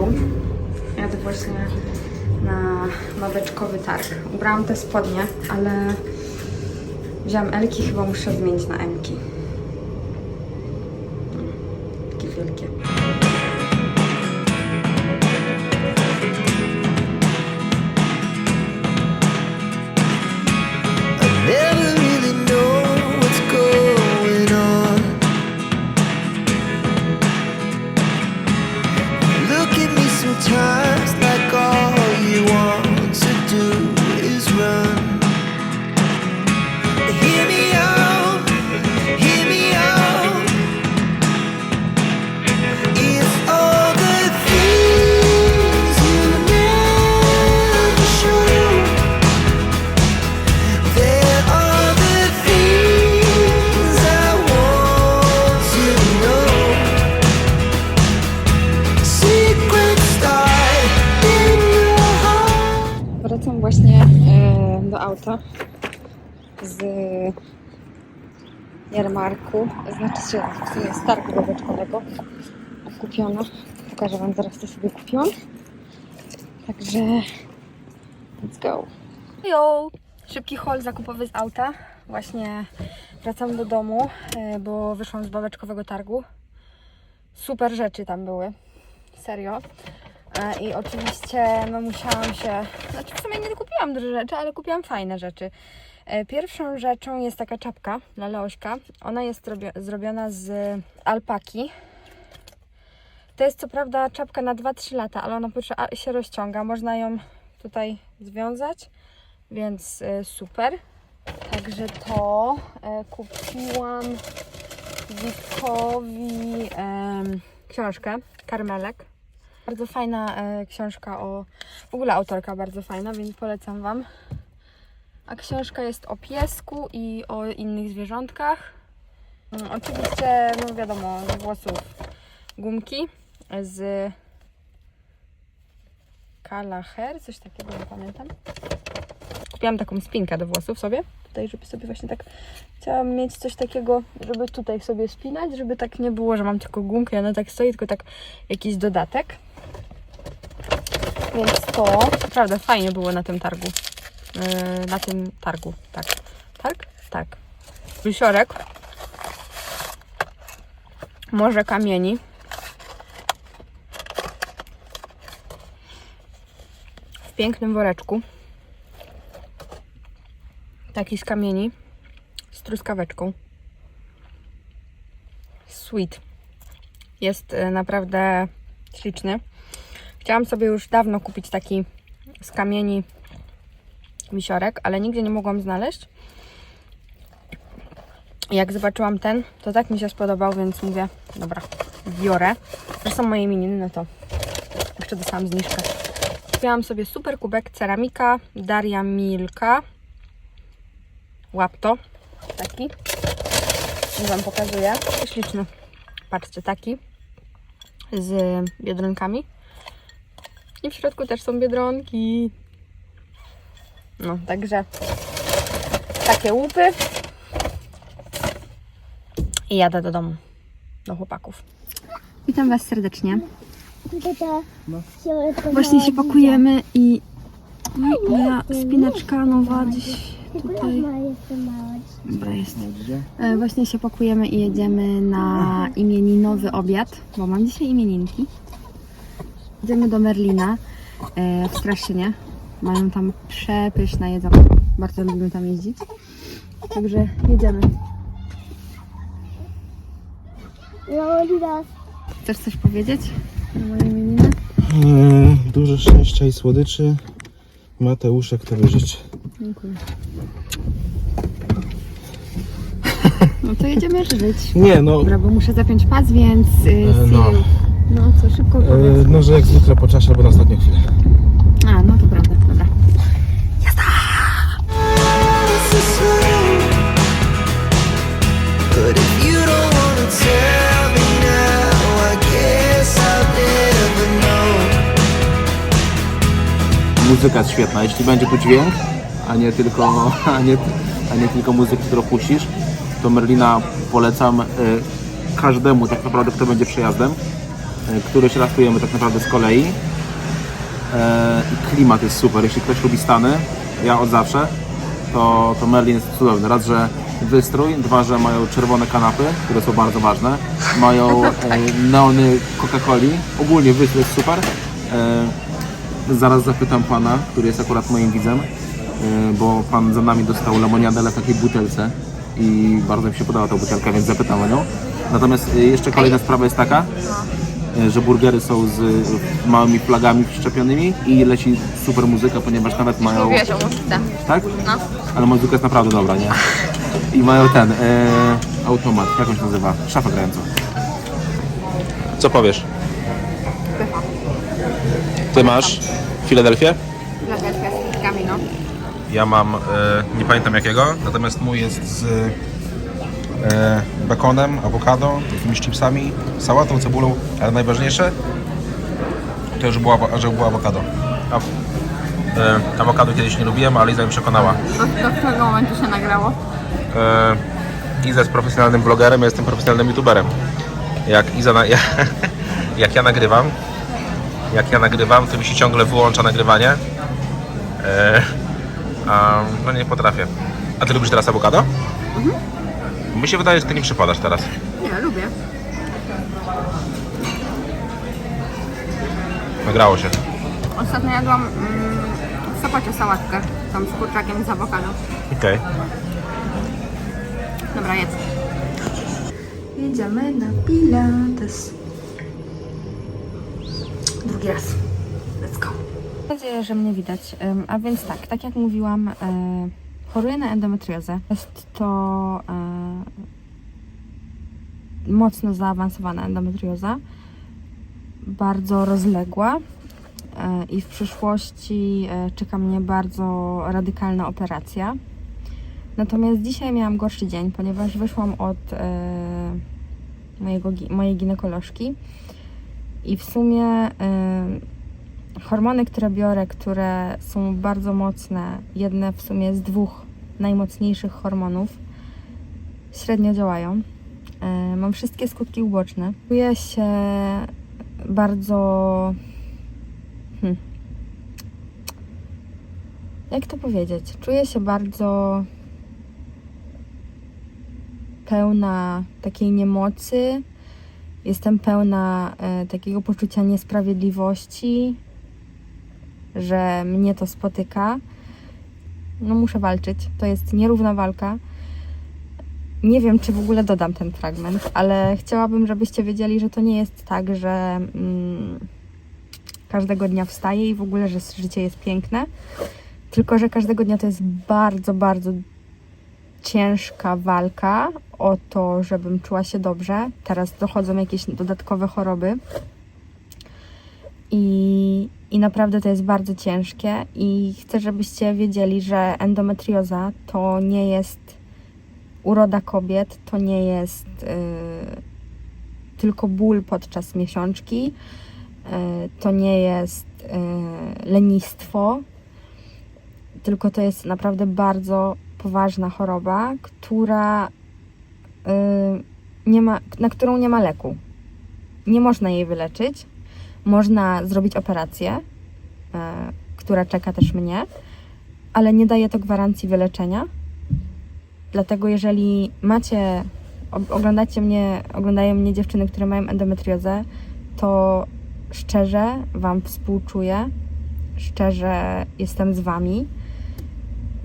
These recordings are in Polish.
go. Jadę właśnie na babeczkowy targ. Ubrałam te spodnie, ale wziąłam Elki, chyba muszę zmienić na Mki. Me Wracam właśnie e, do auta z jarmarku, znaczy się z- targu babeczkowego kupiona. Pokażę Wam zaraz, co sobie kupiłam. Także let's go. Yo! Szybki haul zakupowy z auta. Właśnie wracam do domu, e, bo wyszłam z babeczkowego targu. Super rzeczy tam były. Serio. I oczywiście no musiałam się, znaczy w sumie nie kupiłam dużo rzeczy, ale kupiłam fajne rzeczy. E, Pierwszą rzeczą jest taka czapka dla Leośka. Ona jest zrobio- zrobiona z alpaki. To jest co prawda czapka na 2-3 lata, ale ona się rozciąga. Można ją tutaj związać, więc e, super. Także to e, kupiłam Witkowi książkę Karmelek. Bardzo fajna e, książka o. W ogóle autorka bardzo fajna, więc polecam Wam. A książka jest o piesku i o innych zwierzątkach. Mm, Oczywiście, no wiadomo, z włosów gumki z Kalaher, coś takiego, nie pamiętam. Kupiłam taką spinkę do włosów sobie, tutaj, żeby sobie właśnie tak chciałam mieć coś takiego, żeby tutaj sobie spinać, żeby tak nie było, że mam tylko gumkę ona tak stoi, tylko tak jakiś dodatek. Więc to naprawdę fajnie było na tym targu. Yy, na tym targu, tak. Targ? Tak. Wisiorek. Morze kamieni. W pięknym woreczku. Taki z kamieni. Z truskaweczką. Sweet. Jest e, naprawdę śliczny. Chciałam sobie już dawno kupić taki z kamieni wisiorek, ale nigdzie nie mogłam znaleźć. Jak zobaczyłam ten, to tak mi się spodobał, więc mówię, dobra, biorę. Są moje imieniny, no to jeszcze dostałam zniżkę. Kupiłam sobie super kubek ceramika Daria Milka. Łap to. Taki. I Wam pokazuję. Śliczny. Patrzcie, taki. Z biedronkami. I w środku też są biedronki. No, także takie łupy. I jadę do domu. Do chłopaków. Witam Was serdecznie. Właśnie się pakujemy i no, moja spinaczka nowa gdzieś tutaj. Dobra jest. E, Właśnie się pakujemy i jedziemy na imieninowy obiad, bo mam dzisiaj imieninki. Idziemy do Merlina e, w Straszynie. Mają tam przepyszne jedzonko. Bardzo lubimy tam jeździć. Także jedziemy. Chcesz coś powiedzieć na moje imieniny? Eee, Dużo szczęścia i słodyczy. Mateuszek to życzę. Dziękuję. No to jedziemy żyć. Nie no, Dobra, bo muszę zapiąć pas, więc y, E, see no. you. No co, szybko eee, powiedz. no że jak zwykle po czasie albo na ostatnią chwilę. A, no to prawda, dobra. It's the same. But if you don't wanna tell me now, I guess I'll never know. muzyka jest świetna. Jeśli będzie tu dźwięk, a nie tylko, a nie, a nie tylko muzykę, którą puścisz, to Merlina polecam y, każdemu tak naprawdę, kto będzie przejazdem. E, któryś raz czujemy tak naprawdę z kolei. E, klimat jest super. Jeśli ktoś lubi Stany, ja od zawsze, to, to Merlin jest cudowny. Raz, że wystrój, dwa, że mają czerwone kanapy, które są bardzo ważne. Mają e, neony Coca-Coli. Ogólnie wystrój jest super. Zaraz zapytam pana, który jest akurat moim widzem, bo pan za nami dostał lemoniadę w takiej butelce i bardzo mi się podoba ta butelka, więc zapytam o nią. Natomiast jeszcze kolejna sprawa jest taka, że burgery są z e, małymi flagami wszczepionymi i leci super muzyka, ponieważ nawet mają... Mówiłaś o muzyce. Tak? No. Ale muzyka jest naprawdę dobra, nie? I mają ten e, automat, jak on się nazywa? Szafę grającą. Co powiesz? Pycha. Ty masz Filadelfię? Filadelfia z frytkami, no. Ja mam, e, nie pamiętam jakiego, natomiast mój jest z e, bekonem, awokado, jakimiś chipsami, sałatą, cebulą, ale najważniejsze to już było, awo- że było awokado. A, e, awokado kiedyś nie lubiłem, ale Iza mnie przekonała. Do, do którego momentu się nagrało? E, Iza jest profesjonalnym vlogerem, ja jestem profesjonalnym youtuberem. Jak Iza, na, ja, jak ja nagrywam, jak ja nagrywam, to mi się ciągle wyłącza nagrywanie. E, a, no nie potrafię. A ty lubisz teraz awokado? Mhm. Mi się wydaje, że ty nie przypadasz teraz. Nie, lubię. Nagrało się. Ostatnio jadłam mm, w Sopocie sałatkę, tam z kurczakiem i z awokado. Okej. Dobra, jedz. Jedziemy na pilates. Drugi raz. Let's go. Mam nadzieję, że mnie widać. Ym, A więc tak, tak jak mówiłam, e, choruję na endometriozę. Jest to e, mocno zaawansowana endometrioza, bardzo rozległa e, i w przyszłości e, czeka mnie bardzo radykalna operacja. Natomiast dzisiaj miałam gorszy dzień, ponieważ wyszłam od e, mojego, mojej ginekolożki i w sumie e, hormony, które biorę, które są bardzo mocne, jedne w sumie z dwóch najmocniejszych hormonów, średnio działają. E, Mam wszystkie skutki uboczne. Czuję się bardzo. Hmm. Jak to powiedzieć? Czuję się bardzo pełna takiej niemocy. Jestem pełna e, takiego poczucia niesprawiedliwości, że mnie to spotyka. No muszę walczyć. To jest nierówna walka. Nie wiem, czy w ogóle dodam ten fragment, ale chciałabym, żebyście wiedzieli, że to nie jest tak, że mm, każdego dnia wstaję i w ogóle, że życie jest piękne. Tylko, że każdego dnia to jest bardzo, bardzo ciężka walka o to, żebym czuła się dobrze. Teraz dochodzą jakieś dodatkowe choroby. I, I naprawdę to jest bardzo ciężkie i chcę, żebyście wiedzieli, że endometrioza to nie jest uroda kobiet, to nie jest y, tylko ból podczas miesiączki, y, to nie jest y, lenistwo, tylko to jest naprawdę bardzo poważna choroba, która nie ma, na którą nie ma leku. Nie można jej wyleczyć. Można zrobić operację, e, która czeka też mnie, ale nie daje to gwarancji wyleczenia. Dlatego jeżeli macie, oglądacie mnie, oglądają mnie dziewczyny, które mają endometriozę, to szczerze Wam współczuję, szczerze jestem z Wami,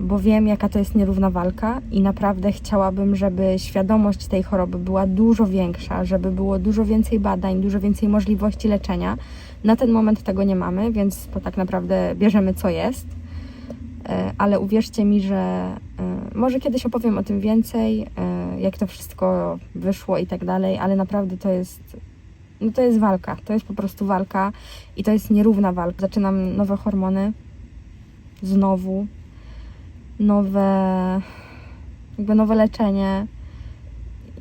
bo wiem, jaka to jest nierówna walka i naprawdę chciałabym, żeby świadomość tej choroby była dużo większa, żeby było dużo więcej badań, dużo więcej możliwości leczenia. Na ten moment tego nie mamy, więc to tak naprawdę bierzemy co jest. E, Ale uwierzcie mi, że e, może kiedyś opowiem o tym więcej, e, jak to wszystko wyszło i tak dalej, ale naprawdę to jest, no to jest walka, to jest po prostu walka i to jest nierówna walka. Zaczynam nowe hormony, znowu, nowe, jakby nowe leczenie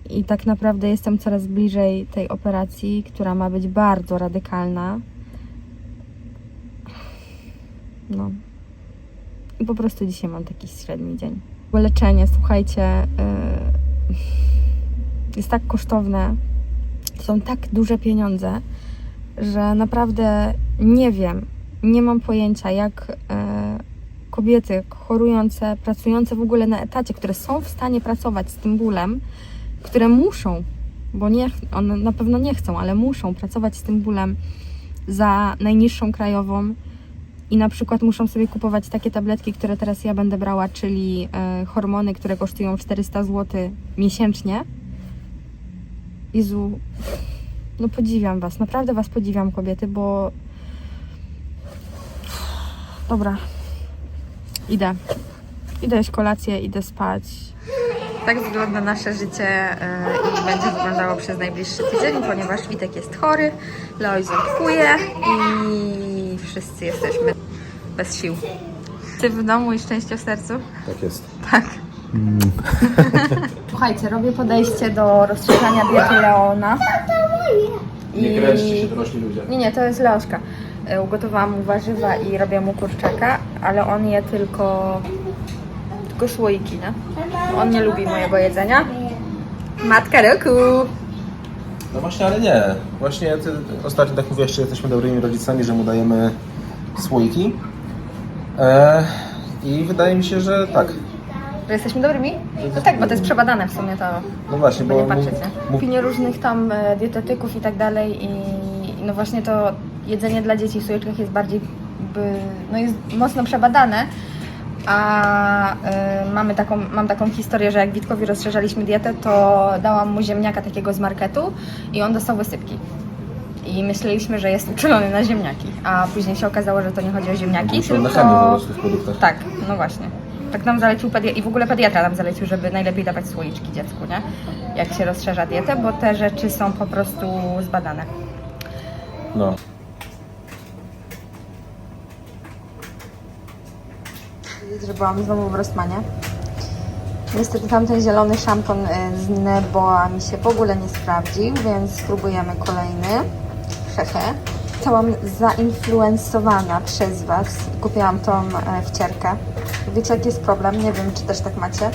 i tak naprawdę jestem coraz bliżej tej operacji, która ma być bardzo radykalna. No. I po prostu dzisiaj mam taki średni dzień. Bo leczenie, słuchajcie, yy, jest tak kosztowne, są tak duże pieniądze, że naprawdę nie wiem, nie mam pojęcia, jak e, kobiety chorujące, pracujące w ogóle na etacie, które są w stanie pracować z tym bólem, które muszą, bo nie, one na pewno nie chcą, ale muszą pracować z tym bólem za najniższą krajową i na przykład muszą sobie kupować takie tabletki, które teraz ja będę brała, czyli e, hormony, które kosztują 400 zł miesięcznie. Jezu, no podziwiam Was, naprawdę Was podziwiam kobiety, bo dobra, idę. Idę jeść kolację, idę spać. Tak wygląda nasze życie e, i będzie wyglądało przez najbliższy tydzień, ponieważ Witek jest chory, Leoj ząbkuje i wszyscy jesteśmy bez sił. Ty w domu i szczęście w sercu? Tak jest. Tak. Słuchajcie, robię podejście do rozszerzania diety Leona. Nie kręćcie się, dorośli ludzie. Nie, nie, to jest Leoszka. E, Ugotowałam mu warzywa i robię mu kurczaka, ale on je tylko, tylko słoiki, nie? On nie lubi mojego jedzenia. Matka roku! No właśnie, ale nie. Właśnie ty ostatnio tak mówiłeś, że jesteśmy dobrymi rodzicami, że mu dajemy słoiki. E, I wydaje mi się, że tak. Że jesteśmy dobrymi? No tak, bo to jest przebadane w sumie to. No właśnie, Bo nie patrzeć, mów- nie? Opinie różnych tam e, dietetyków i tak dalej i no właśnie to jedzenie dla dzieci w słoiczkach jest bardziej no jest mocno przebadane, a e, mamy taką, mam taką historię, że jak Witkowi rozszerzaliśmy dietę, to dałam mu ziemniaka takiego z marketu i on dostał wysypki. I myśleliśmy, że jest uczulony na ziemniaki, a później się okazało, że to nie chodzi o ziemniaki, Muszą na tylko... chemię po prostu w produktach. Tak, no właśnie. Tak nam zalecił pedi- i w ogóle pediatra nam zalecił, żeby najlepiej dawać słoiczki dziecku, nie? Jak się rozszerza dietę, bo te rzeczy są po prostu zbadane. No. Że byłam znowu w Rossmanie. Niestety tamten zielony szampon y, z Neboa mi się w ogóle nie sprawdził, więc spróbujemy kolejny. Hehe. Zostałam zainfluensowana przez Was. Kupiłam tą e, wcierkę. Wiecie jaki jest problem? Nie wiem, czy też tak macie.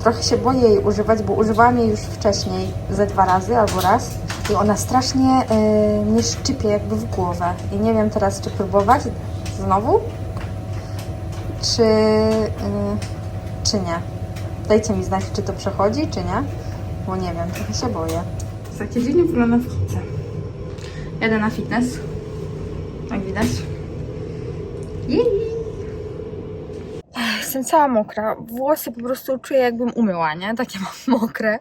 Trochę się boję jej używać, bo używałam jej już wcześniej ze dwa razy albo raz. I ona strasznie y, mnie szczypie jakby w głowę. I nie wiem teraz, czy próbować znowu, czy, y, czy nie. Dajcie mi znać, czy to przechodzi, czy nie, bo nie wiem, trochę się boję. Tak dziwnie wygląda w chodce. Jadę na fitness, jak widać. Jej! Jestem cała mokra. Włosy po prostu czuję, jakbym umyła, nie? Takie mam mokre.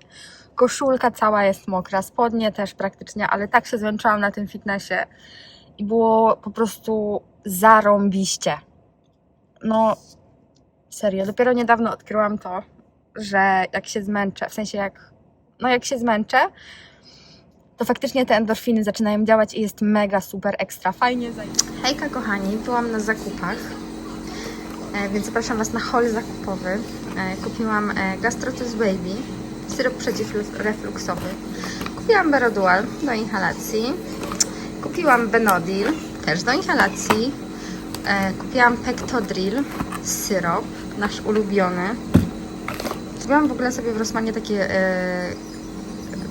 Koszulka cała jest mokra, spodnie też praktycznie, ale tak się zmęczyłam na tym fitnessie i było po prostu zarąbiście. No, serio, dopiero niedawno odkryłam to, że jak się zmęczę, w sensie jak, no jak się zmęczę, to faktycznie te endorfiny zaczynają działać i jest mega, super, ekstra fajnie. Hejka kochani, byłam na zakupach, e, więc zapraszam Was na haul zakupowy. E, kupiłam e, Gastrotus Baby, syrop przeciwrefluksowy. Kupiłam Berodual do inhalacji. Kupiłam Benodil, też do inhalacji. E, kupiłam Pectodril, syrop, nasz ulubiony. Zrobiłam w ogóle sobie w Rossmanie takie e,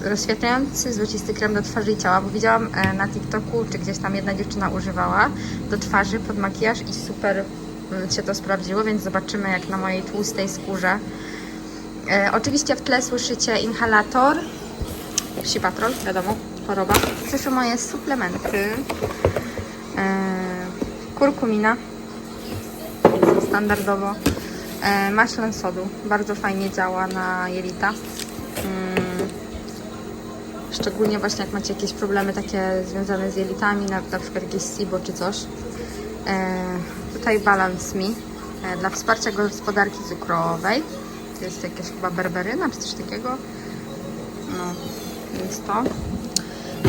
rozświetlający złocisty krem do twarzy i ciała, bo widziałam e, na TikToku, czy gdzieś tam jedna dziewczyna używała do twarzy pod makijaż i super mm, się to sprawdziło, więc zobaczymy jak na mojej tłustej skórze. E, oczywiście w tle słyszycie inhalator, Psipatrol, wiadomo, choroba. Przyszły moje suplementy. E, kurkumina, standardowo. E, maślan sodu, bardzo fajnie działa na jelita. Mm, Szczególnie właśnie jak macie jakieś problemy takie związane z jelitami, na, na przykład jakieś SIBO czy coś. E, tutaj Balance Me e, dla wsparcia gospodarki cukrowej. To jest jakaś chyba berberyna czy coś takiego. No, jest to.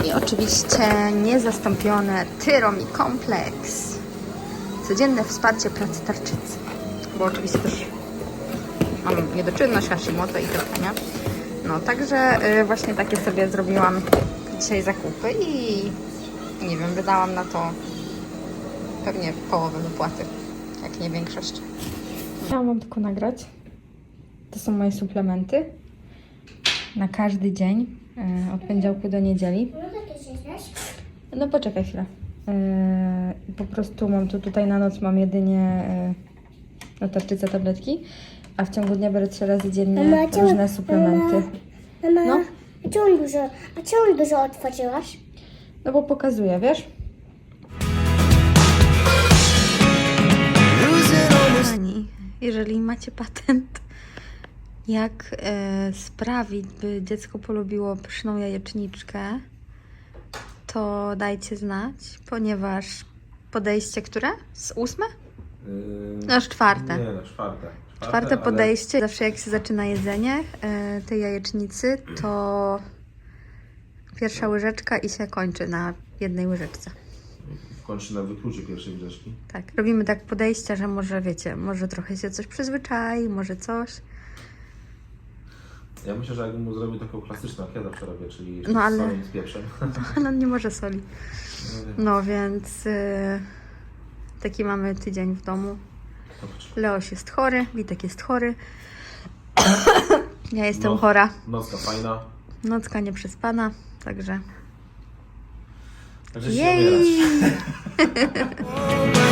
I oczywiście niezastąpione Tyromi Kompleks. Codzienne wsparcie pracy tarczycy. Bo oczywiście też mam niedoczynność, Hashimoto i tak, nie? No, także y, właśnie takie sobie zrobiłam dzisiaj zakupy i nie wiem, wydałam na to pewnie połowę wypłaty, jak nie większość. Chciałam Wam tylko nagrać. To są moje suplementy na każdy dzień, y, od poniedziałku do niedzieli. No poczekaj chwilę. Yy, po prostu mam tu tutaj na noc mam jedynie yy, na tarczyce tabletki, a w ciągu dnia biorę trzy razy dziennie Mama, różne suplementy. Mama, No. a czemu dużo, a czemu dużo otworzyłaś? No bo pokazuję, wiesz? Kochani, jeżeli macie patent, jak e, sprawić, by dziecko polubiło pyszną jajeczniczkę, to dajcie znać, ponieważ podejście które? Z ósme? No, już czwarte. Nie, no czwarte. Czwarte ale podejście, zawsze jak się zaczyna jedzenie e, tej jajecznicy, to pierwsza łyżeczka i się kończy na jednej łyżeczce. Kończy na wyklucie pierwszej łyżeczki. Tak, robimy tak podejścia, że może wiecie, może trochę się coś przyzwyczai, może coś. Ja myślę, że jakbym mu zrobił taką klasyczną, jak ja zawsze robię, czyli No, ale- z solą i z pieprzem. No nie może soli. No więc y, taki mamy tydzień w domu. Leoś jest chory, Witek jest chory. Ja jestem No. chora. Nocka fajna. Nocka nieprzespana, także Także się jej!